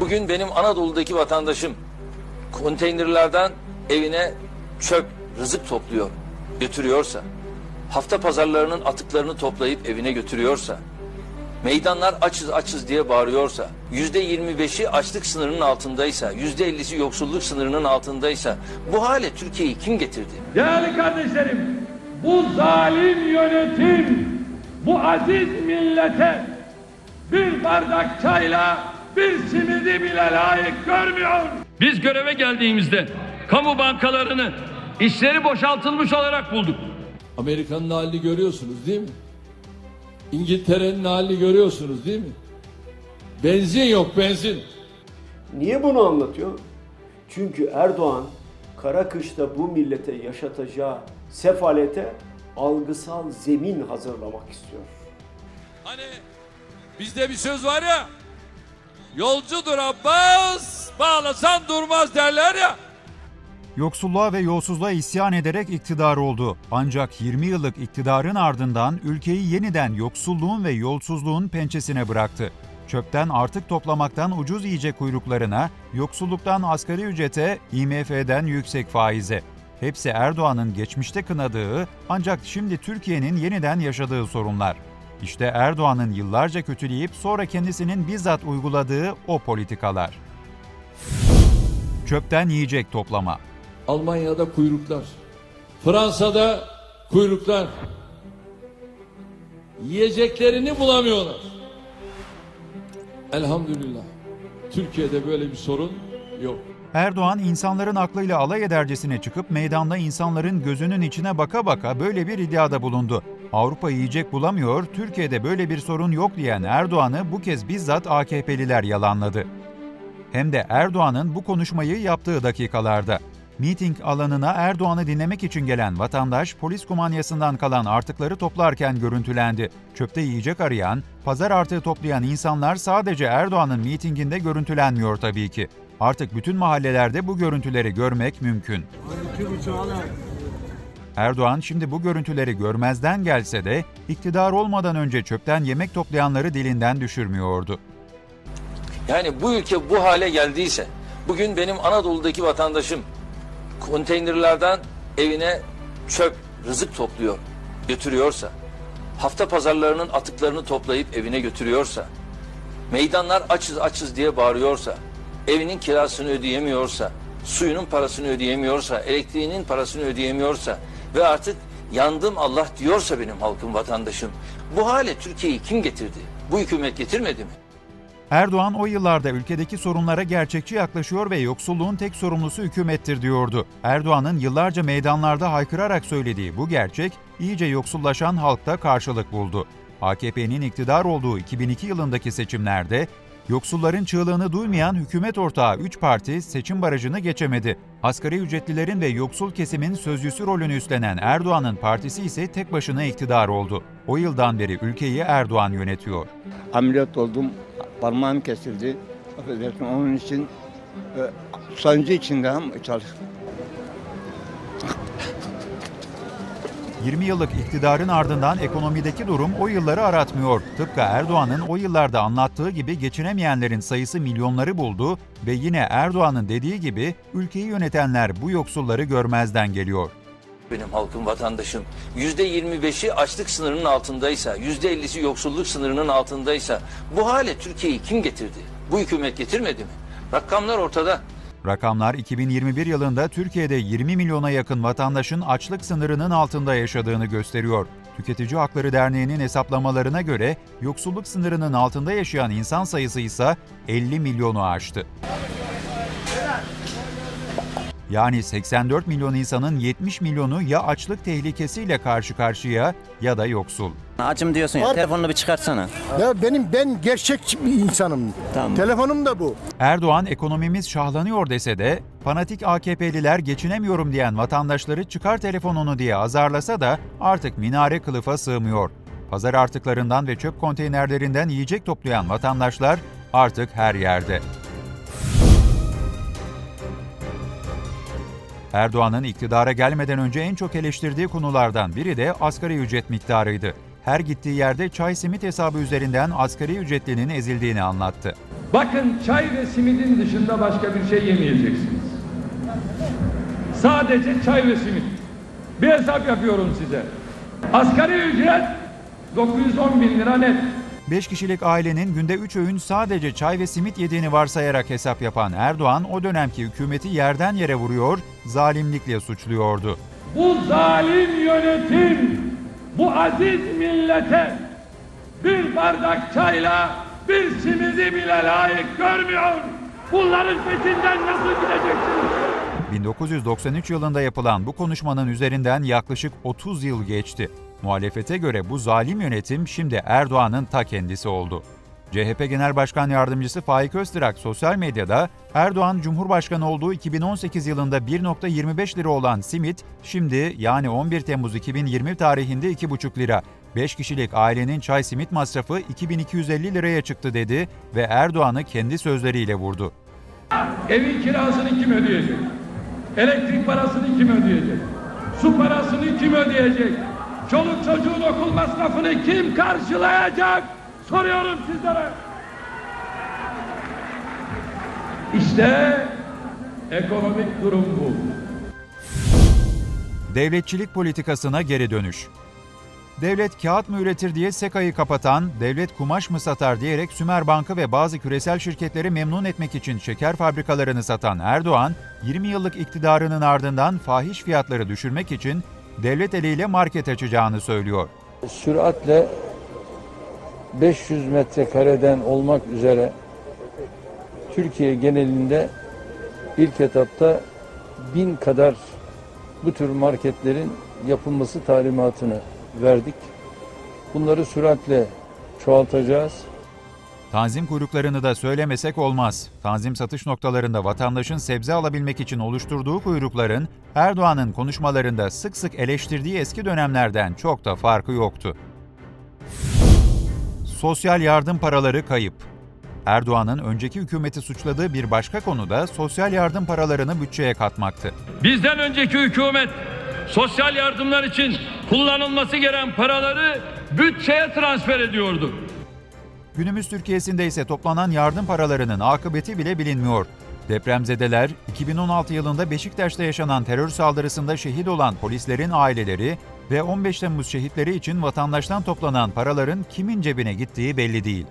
Bugün benim Anadolu'daki vatandaşım konteynerlerden evine çöp, rızık topluyor, götürüyorsa, hafta pazarlarının atıklarını toplayıp evine götürüyorsa, meydanlar açız açız diye bağırıyorsa, yüzde yirmi beşi açlık sınırının altındaysa, yüzde ellisi yoksulluk sınırının altındaysa, bu hale Türkiye'yi kim getirdi? Değerli kardeşlerim, bu zalim yönetim, bu aziz millete bir bardak çayla bir simidi bile layık görmüyor. Biz göreve geldiğimizde kamu bankalarını işleri boşaltılmış olarak bulduk. Amerika'nın halini görüyorsunuz değil mi? İngiltere'nin halini görüyorsunuz değil mi? Benzin yok benzin. Niye bunu anlatıyor? Çünkü Erdoğan kara kışta bu millete yaşatacağı sefalete algısal zemin hazırlamak istiyor. Hani bizde bir söz var ya, yolcudur Abbas, bağlasan durmaz derler ya. Yoksulluğa ve yolsuzluğa isyan ederek iktidar oldu. Ancak 20 yıllık iktidarın ardından ülkeyi yeniden yoksulluğun ve yolsuzluğun pençesine bıraktı. Çöpten artık toplamaktan ucuz yiyecek kuyruklarına, yoksulluktan asgari ücrete, IMF'den yüksek faize. Hepsi Erdoğan'ın geçmişte kınadığı ancak şimdi Türkiye'nin yeniden yaşadığı sorunlar. İşte Erdoğan'ın yıllarca kötüleyip sonra kendisinin bizzat uyguladığı o politikalar. Çöpten yiyecek toplama. Almanya'da kuyruklar. Fransa'da kuyruklar. Yiyeceklerini bulamıyorlar. Elhamdülillah. Türkiye'de böyle bir sorun yok. Erdoğan insanların aklıyla alay edercesine çıkıp meydanda insanların gözünün içine baka baka böyle bir iddiada bulundu. Avrupa yiyecek bulamıyor, Türkiye'de böyle bir sorun yok diyen Erdoğan'ı bu kez bizzat AKP'liler yalanladı. Hem de Erdoğan'ın bu konuşmayı yaptığı dakikalarda. Miting alanına Erdoğan'ı dinlemek için gelen vatandaş polis kumanyasından kalan artıkları toplarken görüntülendi. Çöpte yiyecek arayan, pazar artığı toplayan insanlar sadece Erdoğan'ın mitinginde görüntülenmiyor tabii ki. Artık bütün mahallelerde bu görüntüleri görmek mümkün. Erdoğan şimdi bu görüntüleri görmezden gelse de iktidar olmadan önce çöpten yemek toplayanları dilinden düşürmüyordu. Yani bu ülke bu hale geldiyse, bugün benim Anadolu'daki vatandaşım konteynerlerden evine çöp, rızık topluyor, götürüyorsa, hafta pazarlarının atıklarını toplayıp evine götürüyorsa, meydanlar açız açız diye bağırıyorsa, evinin kirasını ödeyemiyorsa, suyunun parasını ödeyemiyorsa, elektriğinin parasını ödeyemiyorsa ve artık yandım Allah diyorsa benim halkım, vatandaşım, bu hale Türkiye'yi kim getirdi? Bu hükümet getirmedi mi? Erdoğan o yıllarda ülkedeki sorunlara gerçekçi yaklaşıyor ve yoksulluğun tek sorumlusu hükümettir diyordu. Erdoğan'ın yıllarca meydanlarda haykırarak söylediği bu gerçek iyice yoksullaşan halkta karşılık buldu. AKP'nin iktidar olduğu 2002 yılındaki seçimlerde yoksulların çığlığını duymayan hükümet ortağı 3 parti seçim barajını geçemedi. Asgari ücretlilerin ve yoksul kesimin sözcüsü rolünü üstlenen Erdoğan'ın partisi ise tek başına iktidar oldu. O yıldan beri ülkeyi Erdoğan yönetiyor. ameliyat oldum. Parmağım kesildi. Onun için e, sancı içinde çalıştım. 20 yıllık iktidarın ardından ekonomideki durum o yılları aratmıyor. Tıpkı Erdoğan'ın o yıllarda anlattığı gibi geçinemeyenlerin sayısı milyonları buldu ve yine Erdoğan'ın dediği gibi ülkeyi yönetenler bu yoksulları görmezden geliyor. benim halkım, vatandaşım yüzde yirmi beşi açlık sınırının altındaysa, yüzde ellisi yoksulluk sınırının altındaysa bu hale Türkiye'yi kim getirdi? Bu hükümet getirmedi mi? Rakamlar ortada. Rakamlar 2021 yılında Türkiye'de 20 milyona yakın vatandaşın açlık sınırının altında yaşadığını gösteriyor. Tüketici Hakları Derneği'nin hesaplamalarına göre yoksulluk sınırının altında yaşayan insan sayısı ise 50 milyonu aştı. Yani 84 milyon insanın 70 milyonu ya açlık tehlikesiyle karşı karşıya ya da yoksul. Acım diyorsun ya telefonunu bir çıkartsana. Ya benim ben gerçek bir insanım. Tamam. Telefonum da bu. Erdoğan ekonomimiz şahlanıyor dese de fanatik AKP'liler geçinemiyorum diyen vatandaşları çıkar telefonunu diye azarlasa da artık minare kılıfa sığmıyor. Pazar artıklarından ve çöp konteynerlerinden yiyecek toplayan vatandaşlar artık her yerde. Erdoğan'ın iktidara gelmeden önce en çok eleştirdiği konulardan biri de asgari ücret miktarıydı. Her gittiği yerde çay simit hesabı üzerinden asgari ücretlinin ezildiğini anlattı. Bakın çay ve simidin dışında başka bir şey yemeyeceksiniz. Sadece çay ve simit. Bir hesap yapıyorum size. Asgari ücret 910 bin lira net. 5 kişilik ailenin günde 3 öğün sadece çay ve simit yediğini varsayarak hesap yapan Erdoğan o dönemki hükümeti yerden yere vuruyor, zalimlikle suçluyordu. Bu zalim yönetim bu aziz millete bir bardak çayla bir simidi bile layık görmüyor. Bunların peşinden nasıl gideceksiniz? 1993 yılında yapılan bu konuşmanın üzerinden yaklaşık 30 yıl geçti. Muhalefete göre bu zalim yönetim şimdi Erdoğan'ın ta kendisi oldu. CHP Genel Başkan Yardımcısı Faik Öztürk sosyal medyada Erdoğan Cumhurbaşkanı olduğu 2018 yılında 1.25 lira olan simit şimdi yani 11 Temmuz 2020 tarihinde 2,5 lira. 5 kişilik ailenin çay simit masrafı 2250 liraya çıktı dedi ve Erdoğan'ı kendi sözleriyle vurdu. Evin kirasını kim ödeyecek? Elektrik parasını kim ödeyecek? Su parasını kim ödeyecek? Çoluk çocuğun okul masrafını kim karşılayacak? Soruyorum sizlere. İşte ekonomik durum bu. Devletçilik politikasına geri dönüş. Devlet kağıt mı üretir diye SEKA'yı kapatan, devlet kumaş mı satar diyerek Sümer Bankı ve bazı küresel şirketleri memnun etmek için şeker fabrikalarını satan Erdoğan, 20 yıllık iktidarının ardından fahiş fiyatları düşürmek için devlet eliyle market açacağını söylüyor. Süratle 500 metrekareden olmak üzere Türkiye genelinde ilk etapta bin kadar bu tür marketlerin yapılması talimatını verdik. Bunları süratle çoğaltacağız. Tanzim kuyruklarını da söylemesek olmaz. Tanzim satış noktalarında vatandaşın sebze alabilmek için oluşturduğu kuyrukların Erdoğan'ın konuşmalarında sık sık eleştirdiği eski dönemlerden çok da farkı yoktu. Sosyal yardım paraları kayıp. Erdoğan'ın önceki hükümeti suçladığı bir başka konu da sosyal yardım paralarını bütçeye katmaktı. Bizden önceki hükümet sosyal yardımlar için kullanılması gereken paraları bütçeye transfer ediyordu. Günümüz Türkiye'sinde ise toplanan yardım paralarının akıbeti bile bilinmiyor. Depremzedeler, 2016 yılında Beşiktaş'ta yaşanan terör saldırısında şehit olan polislerin aileleri ve 15 Temmuz şehitleri için vatandaştan toplanan paraların kimin cebine gittiği belli değil.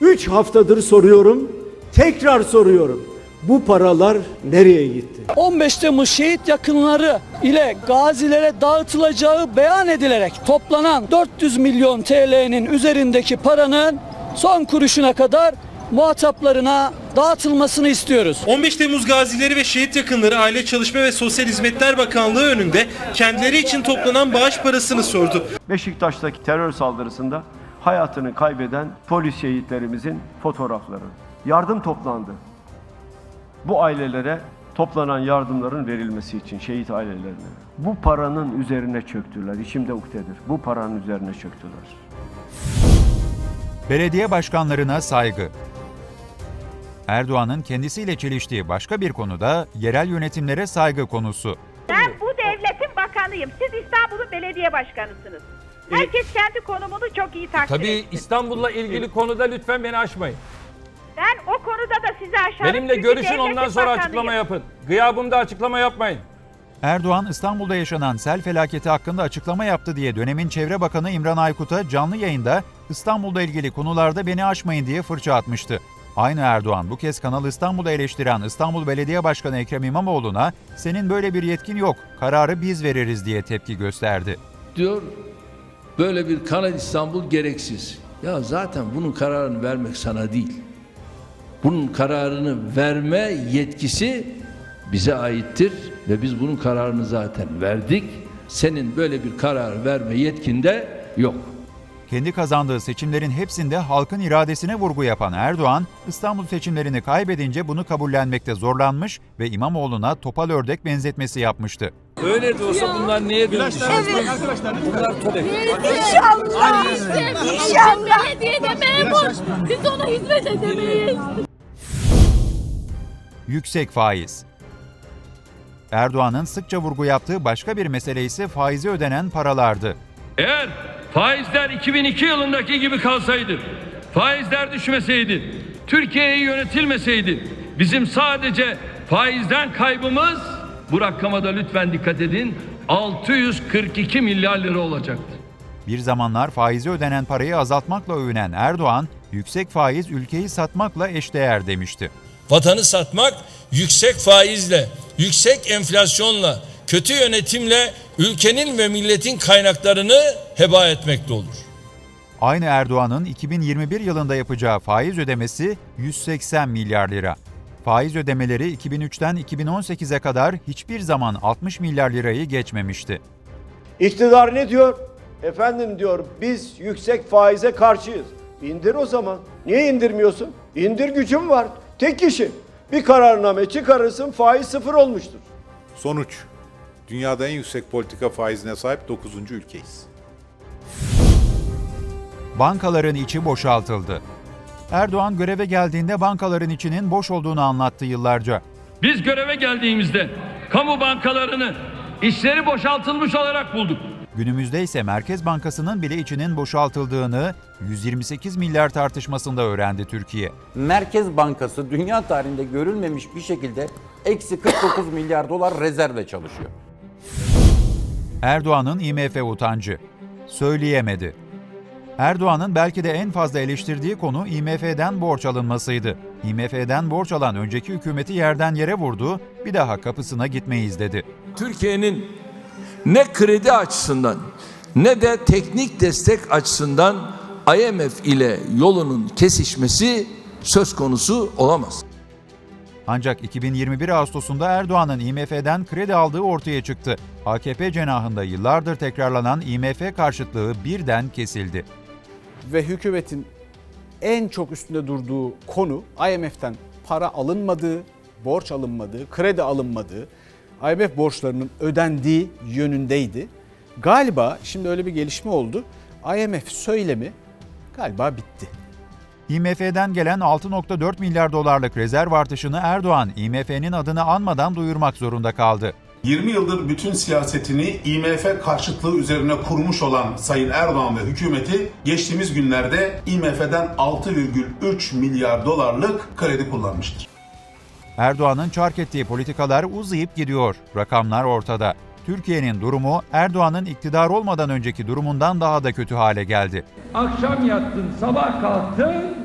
3 haftadır soruyorum, tekrar soruyorum. Bu paralar nereye gitti? 15 Temmuz şehit yakınları ile gazilere dağıtılacağı beyan edilerek toplanan 400 milyon TL'nin üzerindeki paranın son kuruşuna kadar muhataplarına dağıtılmasını istiyoruz. 15 Temmuz gazileri ve şehit yakınları Aile Çalışma ve Sosyal Hizmetler Bakanlığı önünde kendileri için toplanan bağış parasını sordu. Beşiktaş'taki terör saldırısında hayatını kaybeden polis şehitlerimizin fotoğrafları. Yardım toplandı. Bu ailelere toplanan yardımların verilmesi için şehit ailelerine. Bu paranın üzerine çöktüler. İçimde uktedir. Bu paranın üzerine çöktüler. Belediye başkanlarına saygı. Erdoğan'ın kendisiyle çeliştiği başka bir konuda yerel yönetimlere saygı konusu. Ben bu devletin bakanıyım. Siz İstanbul'un belediye başkanısınız. Herkes kendi konumunu çok iyi takdir Tabii etsin. İstanbul'la ilgili konuda lütfen beni aşmayın. Ben o konuda da sizi aşarım. Benimle görüşün ondan sonra açıklama yapın. Gıyabımda açıklama yapmayın. Erdoğan İstanbul'da yaşanan sel felaketi hakkında açıklama yaptı diye dönemin Çevre Bakanı İmran Aykut'a canlı yayında İstanbul'da ilgili konularda beni aşmayın diye fırça atmıştı. Aynı Erdoğan bu kez Kanal İstanbul'u eleştiren İstanbul Belediye Başkanı Ekrem İmamoğlu'na senin böyle bir yetkin yok, kararı biz veririz diye tepki gösterdi. Diyor böyle bir Kanal İstanbul gereksiz. Ya zaten bunun kararını vermek sana değil. Bunun kararını verme yetkisi bize aittir ve biz bunun kararını zaten verdik. Senin böyle bir karar verme yetkinde yok. Kendi kazandığı seçimlerin hepsinde halkın iradesine vurgu yapan Erdoğan, İstanbul seçimlerini kaybedince bunu kabullenmekte zorlanmış ve İmamoğlu'na topal ördek benzetmesi yapmıştı. Öyle de olsa bunlar neye dönüşecek? Bunlar top. İnşallah. İnşallah. Belediyede memur. Biz ona hizmet edemeyiz. Yüksek faiz. Erdoğan'ın sıkça vurgu yaptığı başka bir mesele ise faizi ödenen paralardı. Eğer faizler 2002 yılındaki gibi kalsaydı, faizler düşmeseydi, Türkiye'yi yönetilmeseydi bizim sadece faizden kaybımız bu rakama da lütfen dikkat edin 642 milyar lira olacaktı. Bir zamanlar faizi ödenen parayı azaltmakla övünen Erdoğan, yüksek faiz ülkeyi satmakla eşdeğer demişti. Vatanı satmak yüksek faizle, yüksek enflasyonla, kötü yönetimle ülkenin ve milletin kaynaklarını heba etmekte olur. Aynı Erdoğan'ın 2021 yılında yapacağı faiz ödemesi 180 milyar lira. Faiz ödemeleri 2003'ten 2018'e kadar hiçbir zaman 60 milyar lirayı geçmemişti. İktidar ne diyor? Efendim diyor biz yüksek faize karşıyız. İndir o zaman. Niye indirmiyorsun? İndir gücüm var. Tek kişi. Bir kararname çıkarırsın faiz sıfır olmuştur. Sonuç, dünyada en yüksek politika faizine sahip 9. ülkeyiz. Bankaların içi boşaltıldı. Erdoğan göreve geldiğinde bankaların içinin boş olduğunu anlattı yıllarca. Biz göreve geldiğimizde kamu bankalarını işleri boşaltılmış olarak bulduk. Günümüzde ise Merkez Bankası'nın bile içinin boşaltıldığını 128 milyar tartışmasında öğrendi Türkiye. Merkez Bankası dünya tarihinde görülmemiş bir şekilde eksi 49 milyar dolar rezervle çalışıyor. Erdoğan'ın IMF utancı. Söyleyemedi. Erdoğan'ın belki de en fazla eleştirdiği konu IMF'den borç alınmasıydı. IMF'den borç alan önceki hükümeti yerden yere vurdu, bir daha kapısına gitmeyiz dedi. Türkiye'nin ne kredi açısından ne de teknik destek açısından IMF ile yolunun kesişmesi söz konusu olamaz. Ancak 2021 Ağustos'unda Erdoğan'ın IMF'den kredi aldığı ortaya çıktı. AKP cenahında yıllardır tekrarlanan IMF karşıtlığı birden kesildi. Ve hükümetin en çok üstünde durduğu konu IMF'den para alınmadığı, borç alınmadığı, kredi alınmadığı, IMF borçlarının ödendiği yönündeydi. Galiba şimdi öyle bir gelişme oldu. IMF söylemi galiba bitti. IMF'den gelen 6.4 milyar dolarlık rezerv artışını Erdoğan, IMF'nin adını anmadan duyurmak zorunda kaldı. 20 yıldır bütün siyasetini IMF karşıtlığı üzerine kurmuş olan Sayın Erdoğan ve hükümeti geçtiğimiz günlerde IMF'den 6,3 milyar dolarlık kredi kullanmıştır. Erdoğan'ın çark ettiği politikalar uzayıp gidiyor. Rakamlar ortada. Türkiye'nin durumu Erdoğan'ın iktidar olmadan önceki durumundan daha da kötü hale geldi. Akşam yattın, sabah kalktın,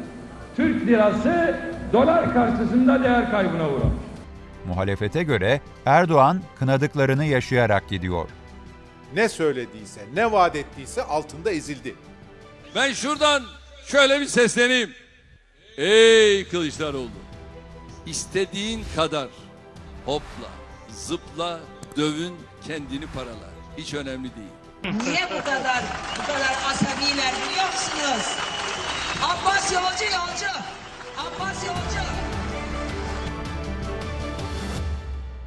Türk lirası dolar karşısında değer kaybına uğramış. Muhalefete göre Erdoğan kınadıklarını yaşayarak gidiyor. Ne söylediyse, ne vaat ettiyse altında ezildi. Ben şuradan şöyle bir sesleneyim. Ey Kılıçdaroğlu! İstediğin kadar hopla, zıpla, dövün, kendini parala. Hiç önemli değil. Niye bu kadar bu kadar asabiler biliyor musunuz? Abbas Yolcu Yolcu. Abbas Yolcu.